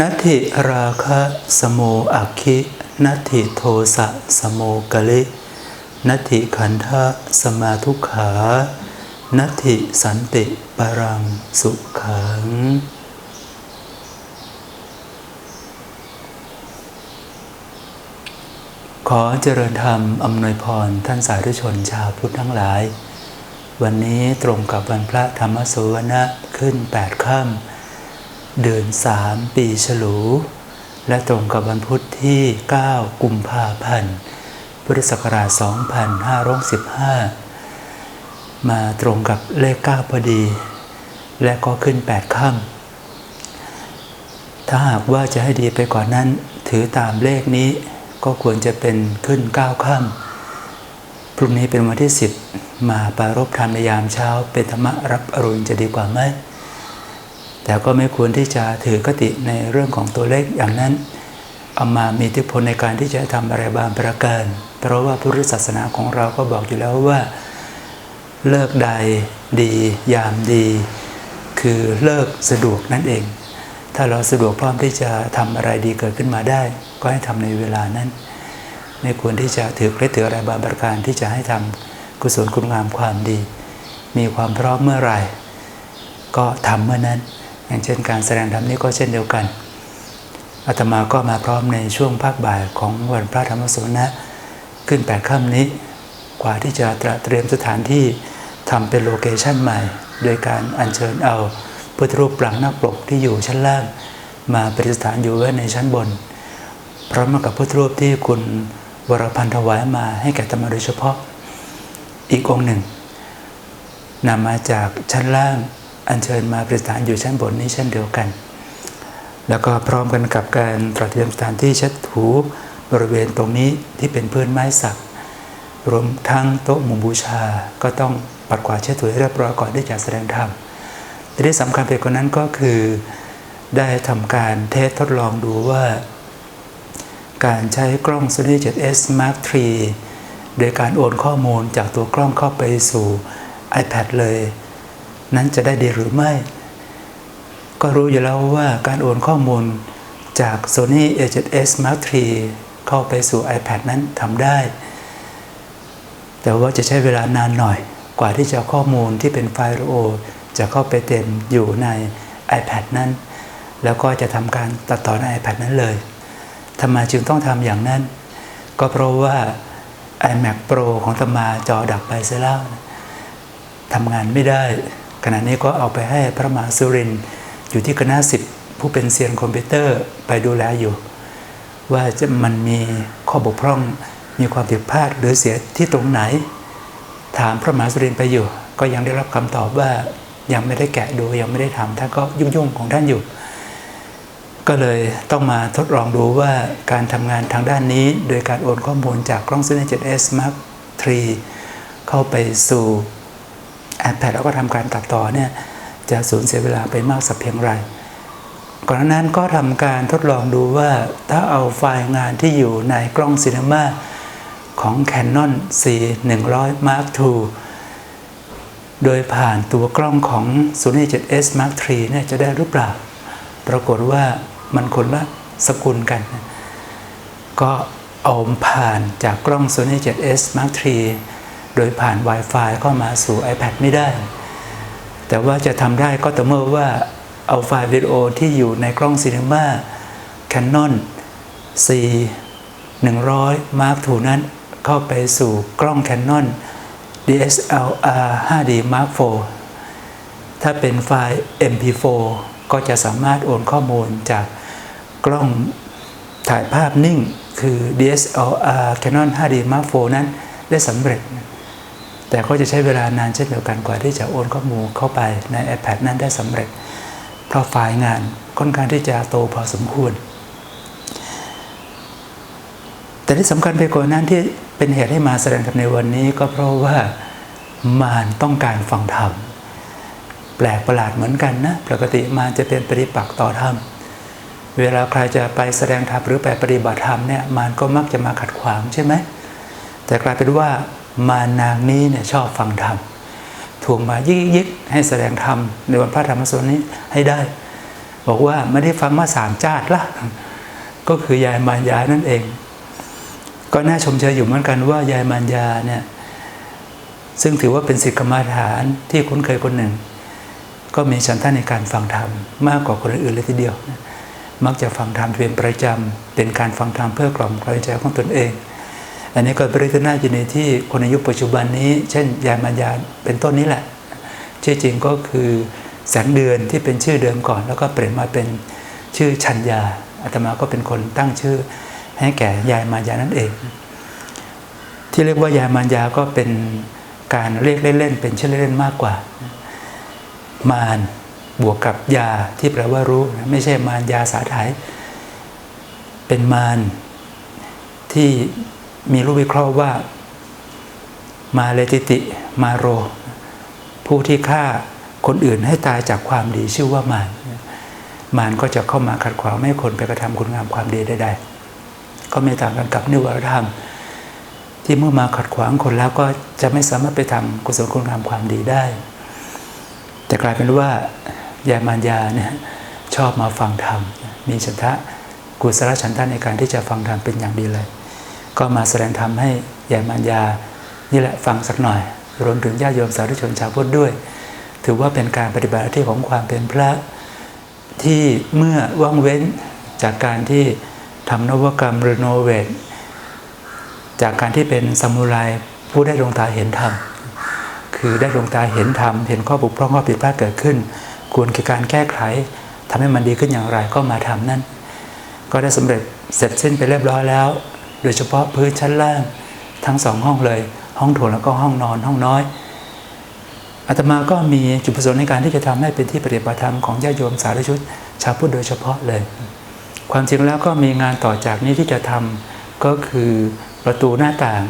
นัตถิราคะสโมอักขินัตถิโทสะสโมกะลินัตถิขันธะสมาทุกขา นัตถิสันติปรังสุขัง ขอเจริญธรรมอำนวยพรท่านสาธุชนชาวพุทธทั้งหลาย วันนี้ตรงกับวันพระธรรมสุวรรณะขึ้น8ค่ำ เดือน3ปีฉลู และตรงกับวันพุทธที่ 9 กุมภาพันธ์ พุทธศักราช 2515 มาตรงกับเลข 9 พอดี และก็ขึ้น 8 ค่ำถ้าหากว่าจะให้ดีไปกว่านนั้น ถือตามเลขนี้ก็ควรจะเป็นขึ้น 9 ค่ำพรุ่งนี้เป็นวันที่ 10 มาปารบธรรมในยามเช้า เป็นธรรมะรับอรุณจะดีกว่าไหม แต่ก็ไม่ควรที่จะถือกติในเรื่องของตัวเลขอย่างนั้นเอามามีอิทธิพลในการที่จะทำอะไรบางประการ เพราะว่าพุทธศาสนาของเราก็บอกอยู่แล้วว่า เลิกใดดียามดี คือเลิกสะดวกนั่นเอง ถ้าเราสะดวกพร้อมที่จะทำอะไรดีเกิดขึ้นมาได้ ก็ให้ทำในเวลานั้น ไม่ควรที่จะถือเคล็ดถืออะไรบางประการที่จะให้ทำกุศลคุณงามความดี มีความพร้อมเมื่อไหร่ ก็ทำเมื่อนั้น อย่างเช่นการแสดงธรรมนี้ก็เช่นเดียวกันอาตมาก็มาพร้อมในช่วงภาคบ่ายของวันพระธรรมสวนะขึ้นแปดค่ำนี้ กว่าที่จะเตรียมสถานที่ทำเป็นโลเคชั่นใหม่ โดยการอัญเชิญเอาพุทธรูปปรางหนักปกที่อยู่ชั้นล่าง มาประดิษฐานอยู่ไว้ในชั้นบน พร้อมกับพุทธรูปที่คุณวรพันธ์ถวายมาให้แก่ธรรมาโดยเฉพาะ อีกองหนึ่งนำมาจากชั้นล่าง อัญเชิญมาประดิษฐานอยู่ชั้นบนนี้เช่นเดียวกัน แล้วก็พร้อมกันกับการตระเตรียมสถานที่เช็ดถูบริเวณตรงนี้ที่เป็นพื้นไม้สัก รวมทั้งโต๊ะหมู่บูชาก็ต้องปัดกวาดเช็ดถูให้เรียบร้อยก่อนที่จะแสดงธรรมแต่ที่สำคัญไปกว่านั้นก็คือได้ทำการเทสทดลองดูว่า การใช้กล้อง Sony 7s Mark III โดยการโอนข้อมูลจากตัวกล้องเข้าไปสู่ iPad เลย นั้นจะได้ดีหรือไม่ ก็รู้อยู่แล้วว่าการโอนข้อมูลจาก Sony A7s Mark III เข้าไปสู่ iPad นั้นทำได้ แต่ว่าจะใช้เวลานานหน่อยกว่าที่จะข้อมูลที่เป็นไฟล์โอ จะเข้าไปเต็มอยู่ใน iPad นั้น แล้วก็จะทำการตัดต่อใน iPad นั้นเลยทำไมจึงต้องทำอย่างนั้น ก็เพราะว่า iMac Pro ของตมาจอดับไปเสียแล้วทำงานไม่ได้ ขณะนี้ก็เอาไปให้พระมหาสุรินอยู่ที่คณะสิบผู้เป็นเซียนคอมพิวเตอร์ไปดูแลอยู่ ว่าจะมันมีข้อบกพร่องมีความผิดพลาดหรือเสียที่ตรงไหน ถามพระมหาสุรินไปอยู่ ก็ยังได้รับคำตอบว่ายังไม่ได้แกะดูยังไม่ได้ทำท่านก็ยุ่งๆของท่านอยู่ ก็เลยต้องมาทดลองดูว่าการทำงานทางด้านนี้ โดยการโอนข้อมูลจากกล้อง Sony 7s Mark III เข้าไปสู่ iPad แล้วก็ทำการตัดต่อเนี่ยจะสูญเสียเวลาไปมากสักเพียงไร ก่อนนั้นก็ทำการทดลองดูว่าถ้าเอาไฟล์งานที่อยู่ในกล้องซีนีมาของ Canon C 100 Mark II โดยผ่านตัวกล้องของ Sony 7s Mark III เนี่ยจะได้หรือเปล่า ปรากฏว่ามันคนละสกุลกัน ก็เอาผ่านจากกล้อง Sony 7s Mark III โดยผ่าน Wi-Fi เข้ามาสู่ iPad ไม่ได้ แต่ว่าจะทำได้ก็ต่อเมื่อว่าเอาไฟล์วิดีโอที่อยู่ในกล้องซีนีมา Canon C 100 Mark II นั้นเข้าไปสู่กล้อง Canon DSLR 5D Mark IV ถ้าเป็นไฟล์ MP4 ก็จะสามารถโอนข้อมูลจากกล้องถ่ายภาพนิ่ง คือ DSLR Canon 5D Mark IV นั้นได้สำเร็จ แต่ก็จะใช้เวลานานเช่นเดียวกันกว่าที่จะโอนข้อมูลเข้าไปใน iPad นั้นได้สำเร็จ เพราะไฟล์งานค่อนข้างที่จะโตพอสมควร แต่ที่สำคัญไปกว่านั้นที่เป็นเหตุให้มาแสดงธรรมในวันนี้ก็เพราะว่ามารต้องการฟังธรรมแปลกประหลาดเหมือนกันนะปกติมารจะเป็นปฏิปักษ์ต่อธรรมเวลาใครจะไปแสดงธรรมหรือไปปฏิบัติธรรมเนี่ยมารก็มักจะมาขัดขวางใช่ไหมแต่กลายเป็นว่า มานางนี้เนี่ยชอบฟังธรรมถวงมายิกยิกให้แสดงธรรมในวันพระธรรมสวดนี้ให้ได้ บอกว่าไม่ได้ฟังมาสามจาดละก็คือยายมารยานั่นเอง ก็น่าชมเชยอยู่เหมือนกันว่ายายมารยาเนี่ยซึ่งถือว่าเป็นศิษย์กรรมฐานที่คุ้นเคยคนหนึ่ง ก็มีฉันท่านในการฟังธรรมมากกว่าคนอื่นเลยทีเดียว มักจะฟังธรรมเป็นประจำเป็นการฟังธรรมเพื่อกล่อมกล่อมใจของตนเอง อันนี้ก็เป็นเรื่องที่น่ายินดีที่คนในยุคปัจจุบันนี้ เช่นยายมารยาเป็นต้นนี้แหละ ชื่อจริงก็คือแสงเดือนที่เป็นชื่อเดิมก่อน แล้วก็เปลี่ยนมาเป็นชื่อชัญญาอาตมาก็เป็นคนตั้งชื่อให้แก่ยายมายานั่นเอง ที่เรียกว่ายายมายาก็เป็นการเรียกเล่นๆเป็นชื่อเล่นๆมากกว่า มารบวกกับยาที่แปลว่ารู้นะไม่ใช่มารยาสาไถเป็นมารที่ มีรูปวิเคราะห์ว่า มาเลติติ มาโร ผู้ที่ฆ่าคนอื่นให้ตายจากความดีชื่อว่ามารมารก็จะเข้ามาขัดขวางไม่ให้คนไปกระทำคุณงามความดีใดๆก็ไม่ต่างกันกับนิวรธรรม ที่เมื่อมาขัดขวางคนแล้วก็จะไม่สามารถไปทำกุศลคุณงามความดีได้ แต่กลายเป็นว่ายามารยาเนี่ยชอบมาฟังธรรมมีฉันทะกุศลฉันทะในการที่จะฟังธรรมเป็นอย่างดีเลย ก็มาแสดงธรรมให้ยายมารยานี่แหละฟังสักหน่อย รวมถึงญาติโยมสาธุชนชาวพุทธด้วย ถือว่าเป็นการปฏิบัติที่ของความเป็นพระที่เมื่อว่างเว้นจากการที่ทำนวกรรมรีโนเวทจากการที่เป็นสมุไรผู้ได้ดวงตาเห็นธรรมคือได้ดวงตาเห็นธรรมเห็นข้อบกพร่องข้อผิดพลาดเกิดขึ้น ควรคือการแก้ไขทำให้มันดีขึ้นอย่างไรก็มาทำนั่น ก็ได้สำเร็จเสร็จสิ้นไปเรียบร้อยแล้ว ดยเฉพาะพื้นชั้นล่างทั้งสองห้องเลย ห้องโถงแล้วก็ห้องนอนห้องน้อยอาตมาก็มีจุดประสงค์ในการที่จะทำให้เป็นที่ปฏิบัติธรรมของญาติโยมสาธุชนชาวพุทธโดยเฉพาะเลย ความจริงแล้วก็มีงานต่อจากนี้ที่จะทำก็คือประตูหน้าต่าง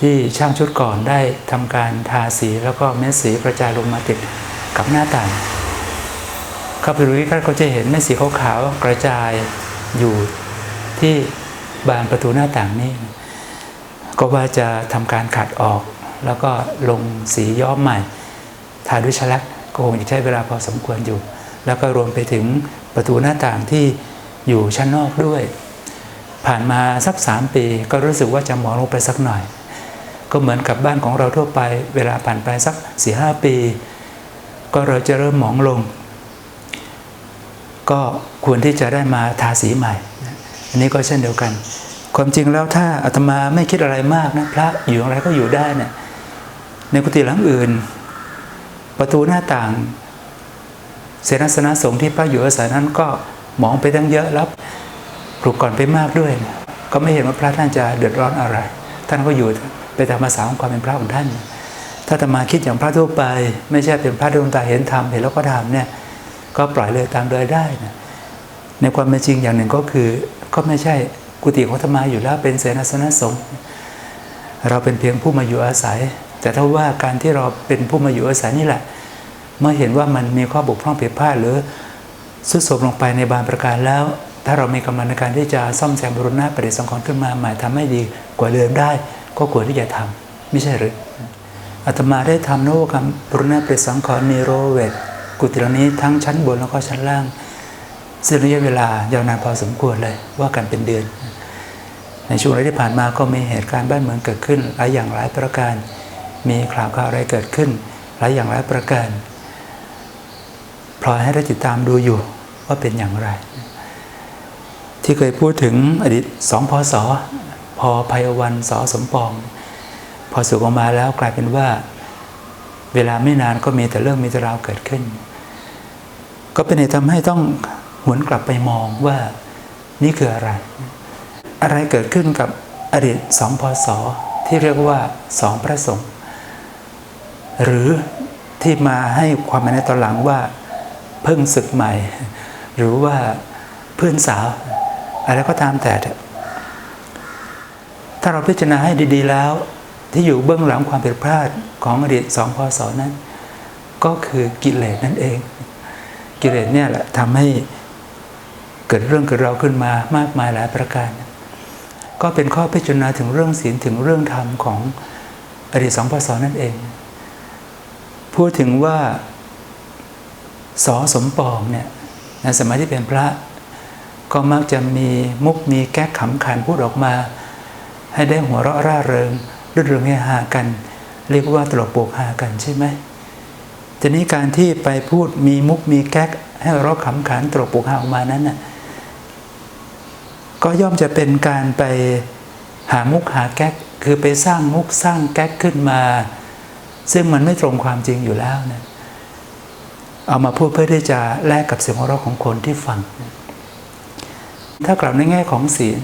ที่ช่างชุดก่อนได้ทำการทาสีแล้วก็เม็ดสีกระจายลงมาติดกับหน้าต่างเข้าไปดูใกล้ๆก็จะเห็นเม็ดสีขาวๆกระจายอยู่ที่ บานประตูหน้าต่างนี้ก็ว่าจะทำการขัดออก แล้วก็ลงสีย้อมใหม่ทาด้วยชลักก็คงจะใช้เวลาพอสมควรอยู่ แล้วก็รวมไปถึงประตูหน้าต่างที่อยู่ชั้นนอกด้วย ผ่านมาสักสามปีก็รู้สึกว่าจะหมองลงไปสักหน่อย ก็เหมือนกับบ้านของเราทั่วไป เวลาผ่านไปสักสี่ห้าปี ก็เราจะเริ่มหมองลง ก็ควรที่จะได้มาทาสีใหม่ อันนี้ก็เช่นเดียวกัน ความจริงแล้วถ้าอาตมาไม่คิดอะไรมากนะพระอยู่อะไรก็อยู่ได้เนี่ยในกุฏิหลังอื่น ประตูหน้าต่าง เสนาสนะสงฆ์ที่พระอยู่อาศัยนั้นก็มองไปตั้งเยอะแล้วปลุกก่อนไปมากด้วยนะก็ไม่เห็นว่าพระท่านจะเดือดร้อนอะไร ท่านก็อยู่ไปตามภาษาของความเป็นพระของท่าน ถ้าธรรมาคิดอย่างพระทั่วไป ไม่ใช่เป็นพระดวงตาเห็นธรรมเห็นแล้วก็ทำเนี่ยก็ปล่อยเลยตามเลยได้นะในความเป็นจริงอย่างหนึ่งก็คือก็ไม่ใช่ กุฏิของธรรมาอยู่แล้วเป็นเสนาสนะสงฆ์เราเป็นเพียงผู้มาอยู่อาศัย แต่ถ้าว่าการที่เราเป็นผู้มาอยู่อาศัยนี่แหละ เมื่อเห็นว่ามันมีข้อบกพร่องผิดพลาดหรือสุดโทมลงไปในบางประการแล้ว ถ้าเรามีกำลังในการที่จะซ่อมแซมบรุณะประดิษสังขรณ์ขึ้นมาใหม่ทำให้ดีกว่าเดิมได้ ก็ควรที่จะทำไม่ใช่หรืออาตมาได้ทำนวกรรมบรุณะประดิษสังขรณ์นิโรเวทกุฏิเหล่านี้ทั้งชั้นบนแล้วก็ชั้นล่างซึ่งระยะเวลายาวนานพอสมควรเลยว่ากันเป็นเดือน ในช่วงเวลาที่ผ่านมาก็มีเหตุการณ์บ้านเมืองเกิดขึ้นหลายอย่างหลายประการ มีข่าวข่าวอะไรเกิดขึ้นหลายอย่างหลายประการพลอยให้ได้ติดตามดูอยู่ว่าเป็นอย่างไร ที่เคยพูดถึงอดีตสองพศพอภัยวันสอสมปอง พอสุกออกมาแล้วกลายเป็นว่า เวลาไม่นานก็มีแต่เรื่องมีแต่ราวเกิดขึ้น ก็เป็นเหตุทำให้ต้องหวนกลับไปมองว่านี่คืออะไร อะไรเกิดขึ้นกับอดีตสองพศที่เรียกว่าสองพระสงฆ์หรือที่มาให้ความหมายในตอนหลังว่า เพิ่งศึกใหม่ หรือว่าเพื่อนสาว อะไรก็ตามแต่ ถ้าเราพิจารณาให้ดี ๆ แล้ว ที่อยู่เบื้องหลังความผิดพลาดของอดีตสองพศนั้น ก็คือกิเลสนั่นเอง กิเลสเนี่ยแหละทำให้เกิดเรื่องเกิดเราขึ้นมามากมายหลายประการ ก็เป็นข้อพิจารณาถึงเรื่องศีลถึงเรื่องธรรมของอดีตสองพศนั่นเอง พูดถึงว่าสอสมปองเนี่ยในสมัยที่เป็นพระ ก็มักจะมีมุกมีแก๊กขำขันพูดออกมา ให้ได้หัวเราะร่าเริงรื่นเริงให้ฮากัน เรียกว่าตลกโปกฮากันใช่ไหมทีนี้การที่ไปพูดมีมุกมีแก๊กให้เราขำขันตลกโปกฮาออกมานั้นน่ะ ก็ย่อมจะเป็นการไปหามุกหาแก๊กคือไปสร้างมุกสร้างแก๊กขึ้นมา ซึ่งมันไม่ตรงความจริงอยู่แล้วนะเอามาพูดเพื่อที่จะแลกกับเสียงหัวเราะของคนที่ฟัง ถ้ากลับในแง่ของศีล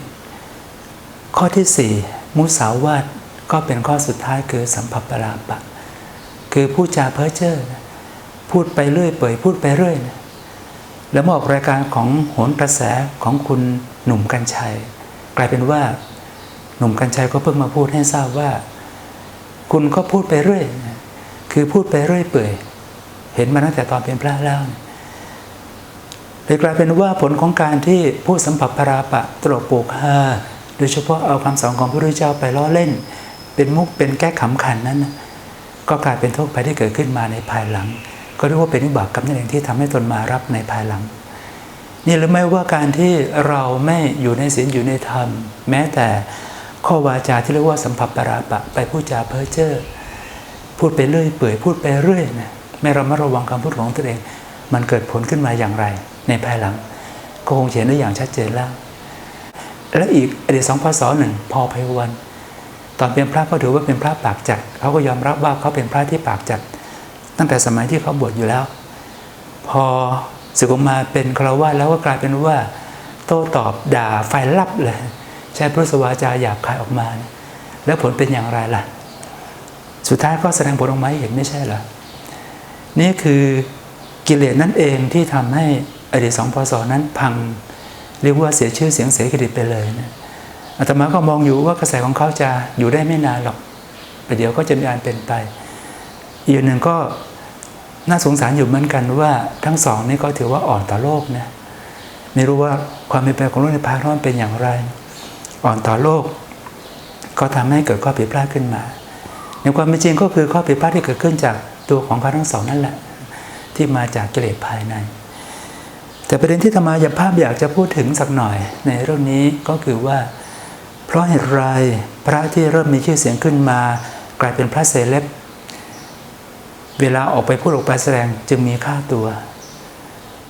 ข้อที่สี่มุสาวาทก็เป็นข้อสุดท้ายคือสัมผัสปราปะ คือพูดจาเพ้อเจ้อพูดไปเรื่อยเปื่อยพูดไปเรื่อยนะ แล้วมาออกรายการของโหนกระแสของคุณหนุ่มกัญชัย กลายเป็นว่า หนุ่มกัญชัยก็เพิ่งมาพูดให้ทราบว่า คุณก็พูดไปเรื่อย คือพูดไปเรื่อยเปื่อยเห็นมาตั้งแต่ตอนเป็นพระแล้วเลยกลายเป็นว่าผลของการที่ผู้สัมผัสปราปะตลกโปกฮาโดยเฉพาะเอาคำสอนของพระพุทธเจ้าไปล้อเล่น เป็นมุกเป็นแก้ขำขันนั้น ก็กลายเป็นโทษภัยที่เกิดขึ้นมาในภายหลัง ก็เรียกว่าเป็นวิบากกรรมนั่นเองที่ทำให้ตนมารับในภายหลัง นี่หรือไม่ว่าการที่เราไม่อยู่ในศีลอยู่ในธรรม แม้แต่ข้อวาจาที่เรียกว่าสัมผัสปราปะ ไปพูดจาเพ้อเจ้อพูดไปเรื่อยเปื่อยพูดไปเรื่อยนะไม่ระมัดระวังคำพูดของตัวเอง มันเกิดผลขึ้นมาอย่างไร ในภายหลัง ก็คงเห็นได้อย่างชัดเจนแล้ว และอีกอดีตสองพศหนึ่งพอไพวัน ตอนเป็นพระก็ถือว่าเป็นพระปากจัดเขาก็ยอมรับว่าเขาเป็นพระที่ปากจัด ตั้งแต่สมัยที่เขาบวชอยู่แล้ว พอสึกออกมาเป็นคราวาสแล้วก็กลายเป็นว่า โต้ตอบด่าไฟลับเลย ใช้พระสวาจาหยาบคายออกมา แล้วผลเป็นอย่างไรล่ะ สุดท้ายก็แสดงผลออกมาเห็นไม่ใช่เหรอนี่คือกิเลสนั่นเองที่ทำให้อดีตสองพศนั้นพัง เรียกว่าเสียชื่อเสียงเสียเครดิตไปเลยนะอาตมาก็มองอยู่ว่ากระแสของเขาจะอยู่ได้ไม่นานหรอกประเดี๋ยวก็จะมีอันเป็นไป อีกหนึ่งก็ น่าสงสารอยู่เหมือนกันว่าทั้งสองนี่ก็ถือว่าอ่อนต่อโลกนะไม่รู้ว่าความเป็นไปของโลกในภายนอกเป็นอย่างไร อ่อนต่อโลก ก็ทำให้เกิดข้อผิดพลาดขึ้นมา ในความเป็นจริงก็คือข้อผิดพลาดที่เกิดขึ้นจากตัวของเขาทั้งสองนั่นแหละ ที่มาจากกิเลสภายใน แต่ประเด็นที่ธรรมายภาพอยากจะพูดถึงสักหน่อย ในเรื่องนี้ก็คือว่า เพราะเหตุไรพระที่เริ่มมีชื่อเสียงขึ้นมา กลายเป็นพระเซเลบ เวลาออกไปพูดออกไปแสดงจึงมีค่าตัว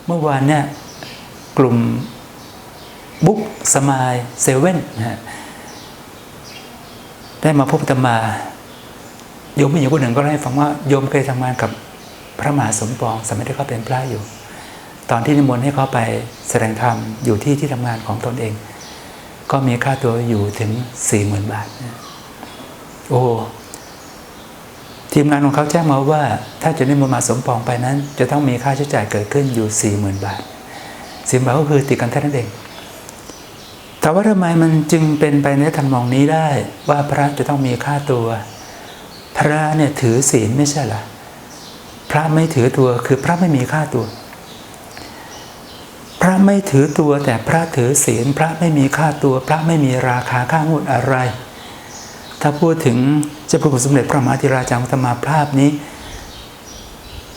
เมื่อวานเนี่ยกลุ่มบุ๊กสมายเซเว่นนะฮะได้มาพบอาตมา โยมผู้หญิงคนหนึ่งก็เล่าให้ฟังว่าโยมเคยทำงานกับพระมหาสมปอง สมัยที่เขาเป็นพระอยู่ ตอนที่นิมนต์ให้เขาไปแสดงธรรมอยู่ที่ที่ทำงานของตนเอง ก็มีค่าตัวอยู่ถึงสี่หมื่นบาท โอ้ ทีมงานของเขาแจ้งมาว่า ถ้าจะนิมนต์มาสมปองไปนั้น จะต้องมีค่าใช้จ่ายเกิดขึ้นอยู่สี่หมื่นบาทสี่บาทก็คือติดกันแค่นั้นเองแต่ว่าทำไมมันจึงเป็นไปในทำนองนี้ได้ว่าพระจะต้องมีค่าตัว พระเนี่ยถือศีลไม่ใช่หรอพระไม่ถือตัวคือพระไม่มีค่าตัว พระไม่ถือตัวแต่พระถือศีลพระไม่มีค่าตัว พระไม่มีราคาค่างวดอะไร ถ้าพูดถึงเจ้าพระคุณสมเด็จพระมหาธิราชาธรรมาภาพนี้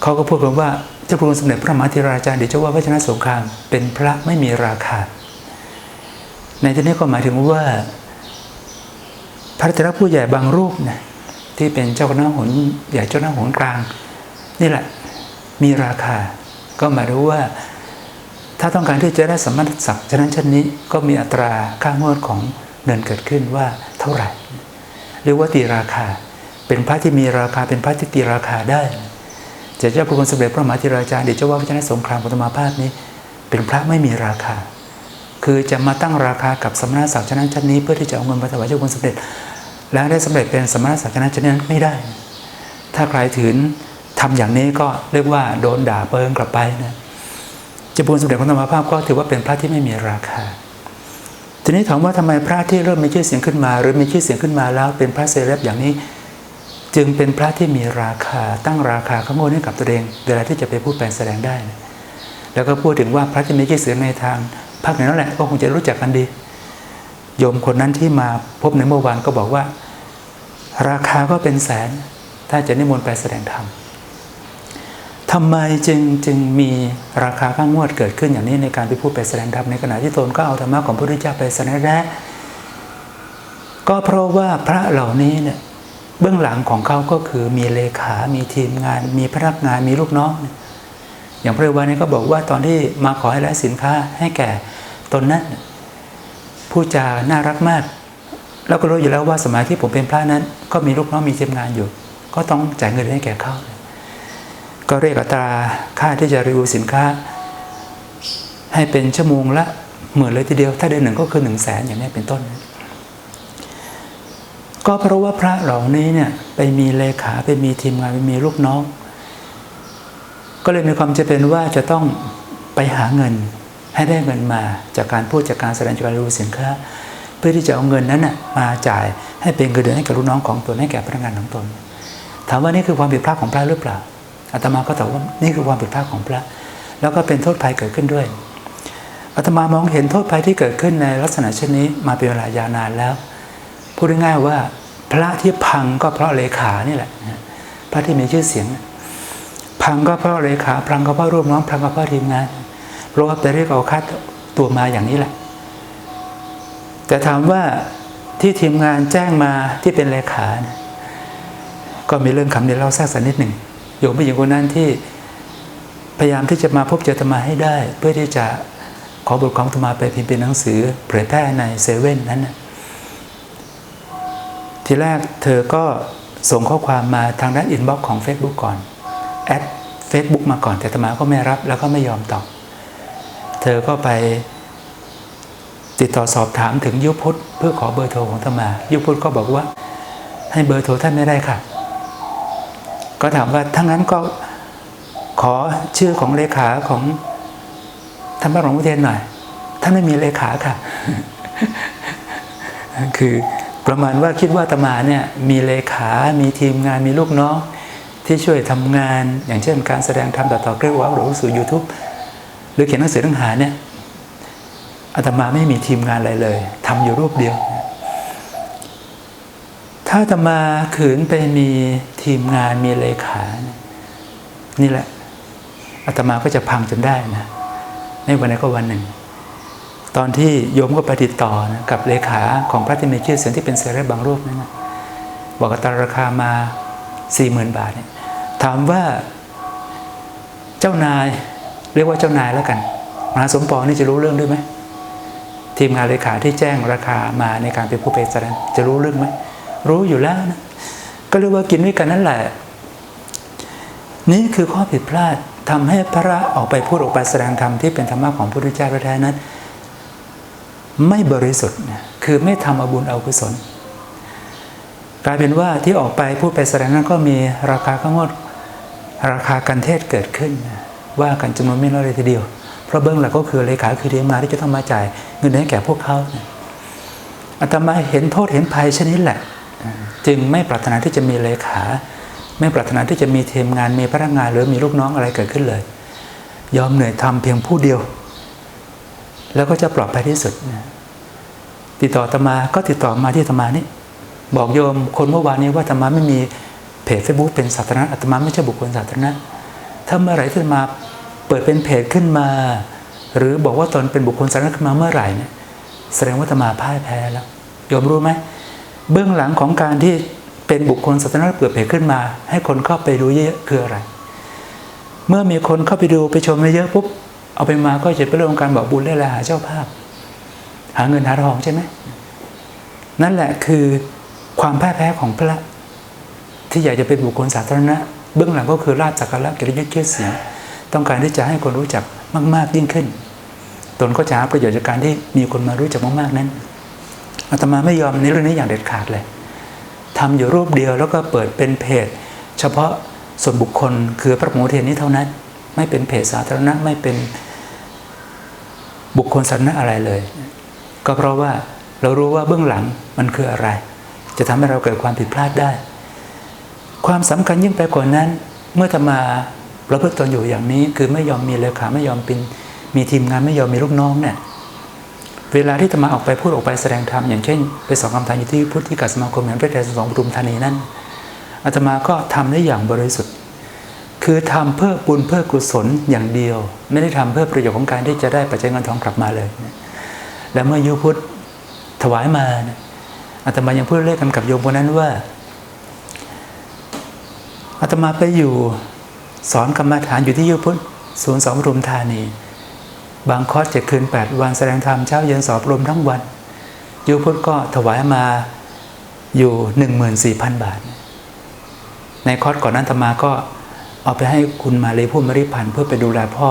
เขาก็พูดกันว่าเจ้าพระคุณสมเด็จพระมหาธิราชาเดชว่าพระชนะสงครามเป็นพระไม่มีราคา ในที่นี้ก็หมายถึงว่า พระเถระผู้ใหญ่บางรูปนะที่เป็นเจ้าคณะหนใหญ่เจ้าคณะหนกลาง นี่แหละมีราคา ก็หมายถึงว่าถ้าต้องการที่จะได้สมณศักดิ์ฉะนั้นชั้นนี้ก็มีอัตราค่างวดของเงินเกิดขึ้นว่าเท่าไหร่ เรียกว่าตีราคา เป็นพระที่มีราคาเป็นพระที่ตีราคาได้จะเจ้าพระคุณสมเด็จพระมหาธิราชาเดชเจ้าว่าพระเจ้าสงครามปฐมภาพนี้ เป็นพระไม่มีราคา คือจะมาตั้งราคากับสมณศักดิ์ชั้นชั้นนี้เพื่อที่จะเอาเงินมาถวายเจ้าคุณสมเด็จ แล้วได้สำเร็จเป็นสมณศักดิ์ชั้นชั้นนั้นไม่ได้ ถ้าใครถืนทำอย่างนี้ก็เรียกว่าโดนด่าเปิงกลับไปนะเจ้าคุณสมเด็จพระธรรมภาพก็ถือว่าเป็นพระที่ไม่มีราคา ทีนี้ถามว่าทำไมพระที่เริ่มมีชื่อเสียงขึ้นมา หรือมีชื่อเสียงขึ้นมาแล้วเป็นพระเซเลบอย่างนี้ จึงเป็นพระที่มีราคาตั้งราคาข้างบนให้กับตัวเอง เวลาที่จะไปพูดแปลงแสดงได้ แล้วก็พูดถึงว่าพระที่มีชื่อเสียงในทางภาคเหนือนั่นแหละก็คงจะรู้จักกันดี โยมคนนั้นที่มาพบในเมื่อวานก็บอกว่า ราคาก็เป็นแสน ถ้าจะนิมนต์ไปแสดงธรรม ทำไมจึงจึงมีราคาข้างงวดเกิดขึ้นอย่างนี้ในการไปพูดไปแสดงธรรมในขณะที่ตนก็เอาธรรมะของพระพุทธเจ้าไปแสดงแนะก็เพราะว่าพระเหล่านี้เนี่ยเบื้องหลังของเขาก็คือมีเลขา มีทีมงาน มีพนักงาน มีลูกน้อง อย่างพระวานี้ก็บอกว่าตอนที่มาขอให้และสินค้าให้แก่ตนนั้นผู้จาน่ารักมาก แล้วก็รู้อยู่แล้วว่าสมัยที่ผมเป็นพระนั้น ก็มีลูกน้องมีทีมงานอยู่ ก็ต้องจ่ายเงินให้แก่เขา ก็เรียกอัตราค่าที่จะรีวิวสินค้า ให้เป็นชั่วโมงละหมื่นเลยทีเดียว ถ้าเดือนหนึ่งก็คือหนึ่งแสนอย่างนี้เป็นต้น ก็เพราะว่าพระเหล่านี้เนี่ยไปมีเลขาไปมีทีมงานไปมีลูกน้อง ก็เลยมีความจำเป็นว่าจะต้องไปหาเงินให้ได้เงินมาจากการพูดจากการแสดงจากการรีวิวสินค้า เพื่อที่จะเอาเงินนั้นน่ะมาจ่ายให้เป็นเงินเดือนให้กับลูกน้องของตนให้แก่พนักงานของตน ถามว่านี่คือความผิดพลาดของพระหรือเปล่า อาตมาก็ตอบว่านี่คือความผิดพลาดของพระ แล้วก็เป็นโทษภัยเกิดขึ้นด้วยอาตมามองเห็นโทษภัยที่เกิดขึ้นในลักษณะเช่นนี้มาเป็นเวลายาวนานแล้วพูดง่ายๆว่าพระที่พังก็เพราะเลขานี่แหละ พระที่มีชื่อเสียง พังก็เพราะเลขาพังก็เพราะร่วมน้องพังก็เพราะทีมงานรว่าแต่เรียกเอาค่าตัวมาอย่างนี้แหละ แต่ถามว่าที่ทีมงานแจ้งมาที่เป็นเลขานะก็มีเรื่องคำเดียวเล่าแทรกสักนิดหนึ่ง โยมผู้หญิงคนนั้นที่พยายามที่จะมาพบเจอธรรมาให้ได้ เพื่อที่จะขอบทของธรรมาไปพิมพ์เป็นหนังสือ เผยแพร่ในเซเว่นนั้นนะทีแรกเธอก็ส่งข้อความมาทางด้านอินบ็อกซ์ของ Facebook ก่อน แอด Facebook มาก่อนแต่ธรรมาก็ไม่รับแล้วก็ไม่ยอมตอบ เธอก็ไปติดต่อสอบถามถึงยุพุทธเพื่อขอเบอร์โทรของธรรมา ยุพุทธก็บอกว่า ให้เบอร์โทรท่านไม่ได้ค่ะ ก็ถามว่าถ้างั้นก็ขอชื่อของเลขาของท่านพระหลวงพ่อเทียนหน่อยท่านไม่มีเลขาค่ะ คือประมาณว่าคิดว่าตมาเนี่ยมีเลขา มีทีมงาน มีลูกน้องที่ช่วยทำงาน อย่างเช่น การแสดงธรรมต่อต่อเรียกว่าหรือสู่ YouTube หรือเขียนหนังสือหนังหาเนี่ยอาตมาไม่มีทีมงานอะไรเลยทำอยู่รูปเดียว ถ้าอาตมาขืนไปมีทีมงานมีเลขา นี่แหละอาตมาก็จะพังจนได้นะ ในวันไหนก็วันหนึ่ง ตอนที่โยมก็ไปติดต่อนะกับเลขาของพระที่มีชื่อเสียงที่เป็นเซเลบบางรูปนั่นนะบอกอัตราราคามาสี่หมื่นบาทเนี่ยถามว่าเจ้านายเรียกว่าเจ้านายแล้วกันมหาสมปองนี่จะรู้เรื่องด้วยไหมทีมงานเลขาที่แจ้งราคามาในการเป็นผู้เป็นสารจะรู้เรื่องไหม รู้อยู่แล้วนะก็เรียกว่ากินด้วยกันนั่นแหละ นี่คือข้อผิดพลาดทำให้พระออกไปพูดออกไปแสดงธรรมที่เป็นธรรมะของพระพุทธเจ้าแท้นั้น ไม่บริสุทธิ์นะคือไม่ทำเอบุญเอากุศลกลายเป็นว่าที่ออกไปพูดไปแสดงนั้นก็มีราคาข้างดราคาการเทศเกิดขึ้น ว่ากันจำนวนไม่น้อยเลยทีเดียว เพราะเบื้องหลักก็คือเลขาคือทีมงาที่จะต้องมาจ่ายเงินให้แก่พวกเขาอาตมาเห็นโทษเห็นภัยชนิดแหละ จึงไม่ปรารถนาที่จะมีเลขา ไม่ปรารถนาที่จะมีทีมงานมีพนักงานหรือมีลูกน้องอะไรเกิดขึ้นเลย ยอมเหนื่อยทำเพียงผู้เดียว แล้วก็จะปลอดภัยที่สุด ติดต่อตมาก็ติดต่อมาที่ตมานี่บอกโยมคนเมื่อวานนี้ว่าตมาไม่มีเพจเฟซบุ๊กเป็นสาธารณะอาตมาไม่ใช่บุคคลสาธารณะถ้าเมื่อไหร่ที่มาเปิดเป็นเพจขึ้นมา หรือบอกว่าตนเป็นบุคคลสาธารณะขึ้นมาเมื่อไหร่เนี่ยแสดงว่าตมาพ่ายแพ้แล้วโยมรู้ไหม เบื้องหลังของการที่เป็นบุคคลสาธารณะเปิดเพจขึ้นมา ให้คนเข้าไปดูเยอะคืออะไร เมื่อมีคนเข้าไปดูไปชมเยอะปุ๊บเอาไปมาก็จะเป็นเรื่องการบอกบุญเล่ละหาเจ้าภาพ หาเงินหาทองใช่ไหมนั่นแหละคือความพ่ายแพ้ของพระ ที่อยากจะเป็นบุคคลสาธารณะ เบื้องหลังก็คือราชสักการะกิริยศเกียรติเสียงต้องการที่จะให้คนรู้จักมาก ๆยิ่งขึ้น ตนก็จะหาประโยชน์จากการที่มีคนมารู้จักมากๆนั้น อาตมาไม่ยอมในเรื่องนี้อย่างเด็ดขาดเลยทำอยู่รูปเดียวแล้วก็เปิดเป็นเพจ เฉพาะส่วนบุคคลคือพระโมเทีนนี้เท่านั้น ไม่เป็นเพจสาธารณะไม่เป็นบุคคลสาธารณะอะไรเลย ก็เพราะว่าเรารู้ว่าเบื้องหลังมันคืออะไร จะทำให้เราเกิดความผิดพลาดได้ ความสำคัญยิ่งไปกว่านั้น เมื่อธรรมาประพฤติตนอยู่อย่างนี้ คือไม่ยอมมีเลขาไม่ยอมเป็นมีทีมงานไม่ยอมมีลูกน้องเนี่ย เวลาที่ธรรมาออกไปพูดออกไปแสดงธรรมอย่างเช่นไปสอนคำทานอยู่ที่พุทธิกสมาคมแห่งประเทศสองปรุมธานีนั้นอาตมาก็ทำได้อย่างบริสุทธิ์ คือทำเพื่อบุญเพื่อกุศลอย่างเดียว ไม่ได้ทำเพื่อประโยชน์ของการที่จะได้ปัจจัยเงินทองกลับมาเลย แล้วเมื่อยมพุทธถวายมาอาตมายังพูดเล่นกันกับโยมคนนั้นว่าอาตมาไปอยู่สอนกรรมฐานอยู่ที่ยมพุทธศูนย์สองปทุมธานี บางคอร์สเจ็ดคืนแปดวันแสดงธรรมเช้าเย็นสอบรวมทั้งวันยมพุทธก็ถวายมาอยู่หนึ่งหมื่นสี่พันบาท ในคอร์สก่อนนั้นอาตมาก็เอาไปให้คุณมาลีผู้มริพันธ์เพื่อไปดูแลพ่อ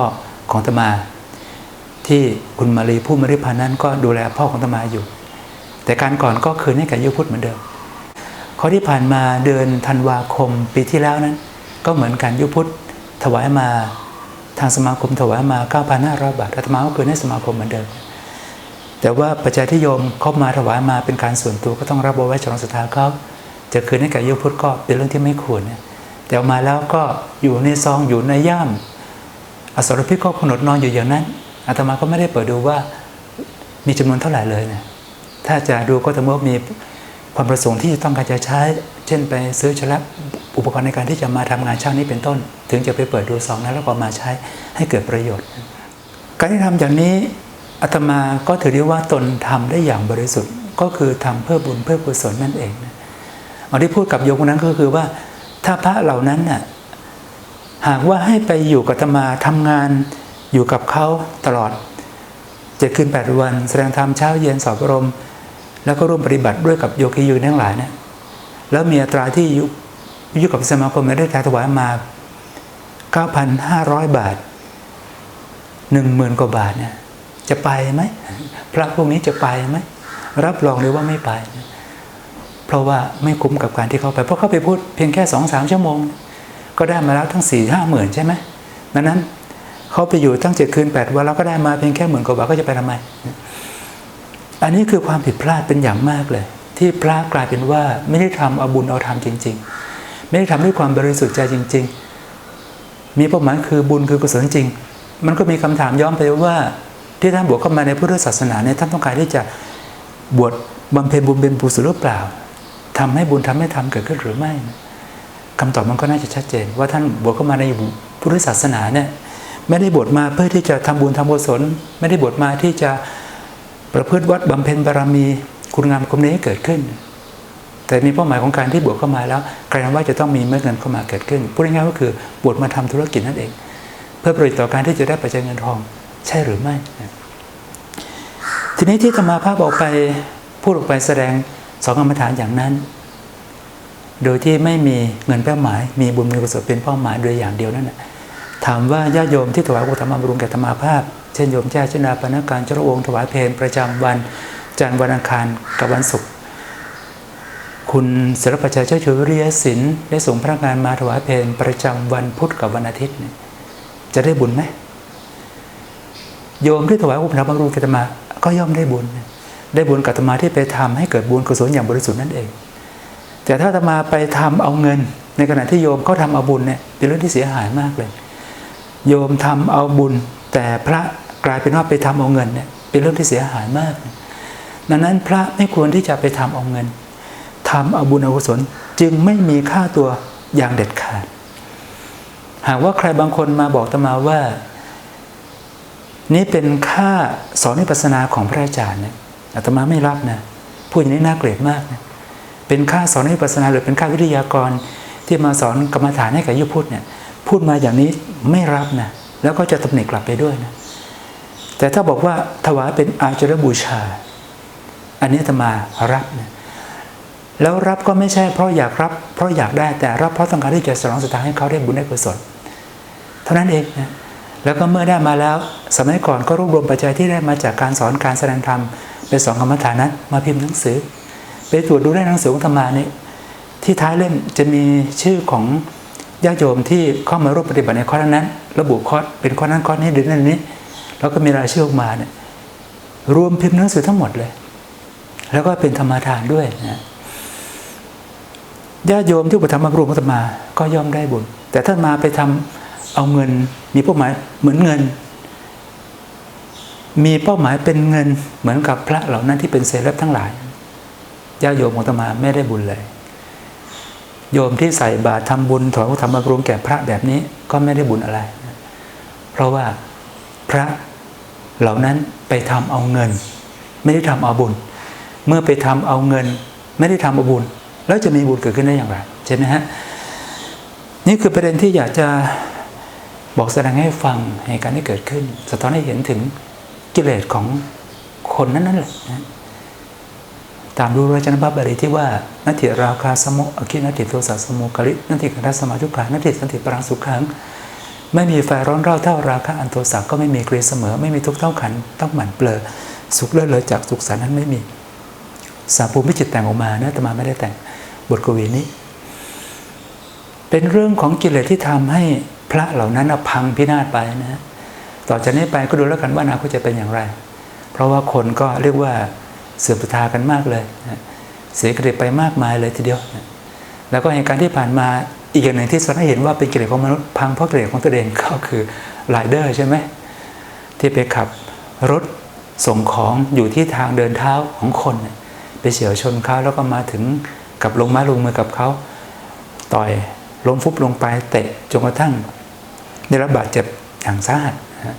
ของอาตมา ที่คุณมาลีผู้มริพันธ์นั้นก็ดูแลพ่อของอาตมาอยู่ แต่การก่อนก็คืนให้กับยมพุทธเหมือนเดิมข้อที่ผ่านมาเดือนธันวาคมปีที่แล้วนั้น ก็เหมือนกันยมพุทธถวายมาางสมาคมถวายมา 9,500 บาทอาตมาก็คืนให้สมาคมเหมือนเดิม แต่ว่าปัจจัยที่โยมเข้ามาถวายมาเป็นการส่วนตัวก็ต้องรับไว้ฉลองศรัทธาเขาจะคืนให้กับโยมพุทธก็เป็นเรื่องที่ไม่ควรนะแต่มาแล้วก็อยู่ในซองอยู่ในย่ามอสรพิษก็กำหนดนอนอยู่อย่างนั้นอาตมาก็ไม่ได้เปิดดูว่ามีจำนวนเท่าไหร่เลยนะถ้าจะดูก็จะเมื่อมีความประสงค์ที่จะต้องการจะใช้ เช่นไปซื้อชลับ อุปกรณ์ในการที่จะมาทำงานเช่านี้เป็นต้น ถึงจะไปเปิดดูซองนั้นแล้วก็มาใช้ให้เกิดประโยชน์ การที่ทำอย่างนี้อาตมาก็ถือได้ว่าตนทำได้อย่างบริสุทธิ์ ก็คือทำเพื่อบุญเพื่อกุศลนั่นเองเอาที่พูดกับโยมคนนั้นก็คือว่าถ้าพระเหล่านั้นน่ะหากว่าให้ไปอยู่กับอาตมาทำงานอยู่กับเขาตลอดเจ็ดคืนแปดวัน แสดงธรรมเช้าเย็นสอบรม แล้วก็ร่วมปฏิบัติด้วยกับโยคียูทั้งหลายเนี่ยแล้วมีอัตราที่ ยุยุกับสมาคมได้ถวายมา 9,500 บาท 10,000 กว่าบาทเนี่ยจะไปไหมพระพวกนี้จะไปไหมรับรองเลยว่าไม่ไป เพราะว่าไม่คุ้มกับการที่เขาไป เพราะเขาไปพูดเพียงแค่สองสามชั่วโมง ก็ได้มาแล้วทั้งสี่ห้าหมื่นใช่ไหมดังนั้นเขาไปอยู่ตั้งเจ็ดคืนแปดวันแล้วก็ได้มาเพียงแค่หมื่นกว่าบาทก็จะไปทำไม อันนี้คือความผิดพลาดเป็นอย่างมากเลย ที่พระกลายเป็นว่าไม่ได้ทำเอาบุญเอาธรรมจริง ๆ ไม่ได้ทำด้วยความบริสุทธิ์ใจจริง ๆ มีเป้าหมายคือบุญคือกุศลจริง มันก็มีคำถามย้อนไปว่า ที่ท่านบวชเข้ามาในพุทธศาสนาเนี่ยท่านต้องการที่จะบวชบำเพ็ญบุญเป็นบุญสุหรือเปล่าทำให้บุญทำให้ทำเกิดขึ้นหรือไม่คำตอบมันก็น่าจะชัดเจน ว่าท่านบวชเข้ามาในพุทธศาสนาเนี่ยไม่ได้บวชมาเพื่อที่จะทำบุญทำกุศลไม่ได้บวชมาที่จะประพฤติวัดบำเพ็ญบารมี คุณงามความดีให้เกิดขึ้น แต่มีเป้าหมายของการที่บวชเข้ามาแล้วกลายเป็นว่าจะต้องมีเม็ดเงินเข้ามาเกิดขึ้นพูดง่ายๆก็คือบวชมาทำธุรกิจนั่นเอง เพื่อประโยชน์ต่อการที่จะได้ปัจจัยเงินทอง ใช่หรือไม่ ทีนี้ที่ธรรมาภาพออกไปพูดออกไปแสดงสองกรรมฐานอย่างนั้น โดยที่ไม่มีเงินเป้าหมาย มีบุญมีกุศลเป็นเป้าหมายโดยอย่างเดียวนั่นแหละถามว่าญาติโยมที่ถวายอุตมะบรุงแก่ธรรมาภาพ เช่นโยมแจ้ชนาปนการจรวงถวายเพลประจำวันจันทร์วันอังคารกับวันศุกร์ คุณศิลปชัยเจ้าชูวิริยศิลป์ได้ส่งพนักงานมาถวายเพลประจำวันพุธกับวันอาทิตย์จะได้บุญไหมโยมที่ถวายอุปถัมภ์บำรุงก่ธรรมา ก็ย่อมได้บุญ ได้บุญกับธรรมาที่ไปทำให้เกิดบุญกุศลอย่างบริสุทธิ์นั่นเอง แต่ถ้าธรรมาไปทำเอาเงิน ในขณะที่โยมเขาทาเอาบุญเนี่ยเป็นเรื่องที่เสียหายมากเลย โยมทำเอาบุญ แต่พระกลายเป็นว่าไปทำเอาเงินเนี่ยเป็นเรื่องที่เสียหายมากดังนั้นพระไม่ควรที่จะไปทำเอาเงิน ทำเอาบุญอกุศลจึงไม่มีค่าตัวอย่างเด็ดขาด หากว่าใครบางคนมาบอกตมาว่า นี่เป็นค่าสอนวิปัสสนาของพระอาจารย์เนี่ยอาตมาไม่รับนะพูดอย่างนี้น่าเกลียดมากนะเป็นค่าสอนวิปัสสนาหรือเป็นค่าวิทยากรที่มาสอนกรรมฐานให้กับยุพุทธเนี่ยพูดมาอย่างนี้ไม่รับนะแล้วก็จะตำหนิกลับไปด้วยนะแต่ถ้าบอกว่าถวายเป็นอาจารบูชา อันนี้อาตมารับนะ แล้วรับก็ไม่ใช่เพราะอยากรับ เพราะอยากได้แต่รับเพราะต้องการที่จะสนองสถานให้เขาได้บุญได้กุศลเท่านั้นเองนะแล้วก็เมื่อได้มาแล้วสมัยก่อนก็รวบรวมปัจจัยที่ได้มาจากการสอนการแสดงธรรมเป็นสองกรรมฐานนั้นมาพิมพ์หนังสือ ไปตรวจดูได้หนังสือของธรรมานี่ที่ท้ายเล่มจะมีชื่อของญาติโยมที่เข้ามาร่วมปฏิบัติในข้อนั้น ระบุข้อเป็นข้อนั้นข้อนี้หรือนั่นนี้ แล้วก็มีรายชื่อออกมาเนี่ยรวมพิมพ์หนังสือทั้งหมดเลย แล้วก็เป็นธรรมทานด้วยนะ ญาติโยมที่อุปถัมภ์บำรุงธรรมา ก็ย่อมได้บุญ แต่ถ้ามาไปทำเอาเงิน มีเป้าหมายเหมือนเงิน มีเป้าหมายเป็นเงินเหมือนกับพระเหล่านั้นที่เป็นเซเลบทั้งหลายญาติโยมของธรรมาไม่ได้บุญเลย โยมที่ใส่บาตรทำบุญถวายพระธรรมบรุงแก่พระแบบนี้ก็ไม่ได้บุญอะไร เพราะว่าพระเหล่านั้นไปทำเอาเงิน ไม่ได้ทำเอาบุญ เมื่อไปทำเอาเงิน ไม่ได้ทำเอาบุญ แล้วจะมีบุญเกิดขึ้นได้อย่างไรใช่ไหมฮะนี่คือประเด็นที่อยากจะบอกแสดงให้ฟังเหตุการณ์ที่เกิดขึ้น สะท้อนให้เห็นถึงกิเลสของคนนั้นนั่นแหละนะตามดูรจนบัพบาลีที่ว่านัตถิราคาสมุอคินัตถิโทสะสมุกลินัตถิกันทัสมาทุกขานัตถิสันติปรังสุขังไม่มีไฟร้อนเร่าเท่าราคะอันโทสะก็ไม่มีเกรดเสมอ ไม่มีทุกข์เท่าขันต้องหมั่นเปลอสุขเลิศเลยจากสุขสันนั้นไม่มีสาภูมิจิตแต่งออกมานะแต่มาไม่ได้แต่ง บทกวีนี้ เป็นเรื่องของกิเลสที่ทำให้พระเหล่านั้นพังพินาศไปนะฮะต่อจากนี้ไปก็ดูแล้วกันว่าอนาคตจะเป็นอย่างไร เพราะว่าคนก็เรียกว่าเสื่อมศรัทธากันมากเลยนะเสียกิเกรดไปมากมายเลยทีเดียวนะแล้วก็เหตุการณ์ที่ผ่านมาอีกอย่างหนึ่งที่สอนให้เห็นว่าเป็นกิเลสของมนุษย์พังเพราะกิเลสของตัวเองก็คือไลเดอร์ใช่ไหมที่ไปขับรถส่งของอยู่ที่ทางเดินเท้าของคน ไปเฉียวชนเขาแล้วก็มาถึง กับลงม้ลงมือกับเขาต่อยล้มฟุบลงไปเตะจนกระทั่ง ได้รับบาดเจ็บอย่างสาหัสนะฮะ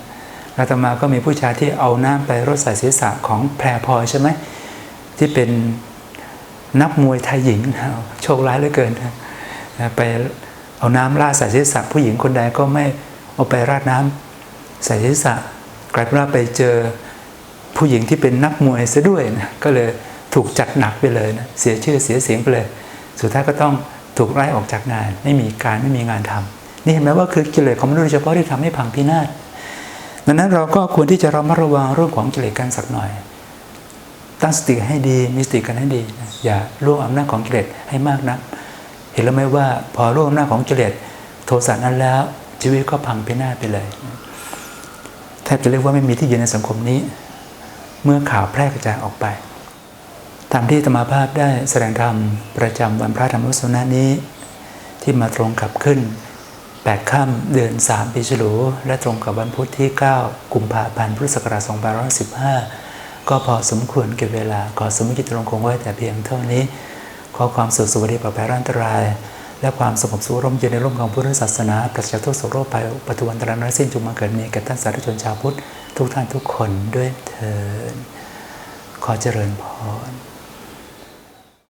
แล้วต่อมาก็มีผู้ชายที่เอาน้ำไปรดใส่ศีรษะของแพรพลอยใช่ไหมที่เป็นนักมวยไทยหญิงโชคร้ายเหลือเกินไปเอาน้ำราดใส่ศีรษะผู้หญิงคนใดก็ไม่เอาไปราดน้ำใส่ศีรษะกลายเป็นว่าไปเจอผู้หญิงที่เป็นนักมวยซะด้วยนะก็เลย ถูกจัดหนักไปเลยนะเสียชื่อเสียเสียงไปเลย สุดท้ายก็ต้องถูกไล่ออกจากงาน ไม่มีการไม่มีงานทำนี่เห็นไหมว่าคือกิเลสของมนุษย์โดยเฉพาะที่ทำให้พังพินาศดังนั้นเราก็ควรที่จะระมัดระวังเรื่องของกิเลสกันสักหน่อย ตั้งสติให้ดีมีสติกันให้ดีนะอย่าล่วงอำนาจของกิเลสให้มากนักเห็นแล้วไหมว่าพอล่วงอำนาจของกิเลสโทสะนั้นแล้ว ชีวิตก็พังพินาศไปเลยแทบจะเรียกว่าไม่มีที่ยืนในสังคมนี้ เมื่อข่าวแพร่กระจายออกไป ตามที่ธรรมาภาพได้แสดงธรรมประจำวันพระธรรมอุสนานี้ ที่มาตรงกับขึ้น 8 ค่ำเดือน 3 ปีฉลู และตรงกับวันพุธที่ 9 กุมภาพันธ์พุทธศักราช2515 ก็พอสมควรเก็บเวลา ขอสมมติตรงคงไว้แต่เพียงเท่านี้ ขอความสุขสวัสดีปลอดภัยร่านตราย และความสงบสุขร่มเย็นในร่มของพุทธศาสนาปราศจาทุกโศกโรคภัยปัจจุบันตรายสิ้นจงมาเกิดมีแก่ท่านสาธุชนชาวพุทธทุกท่านทุกคนด้วยเถิดขอเจริญพร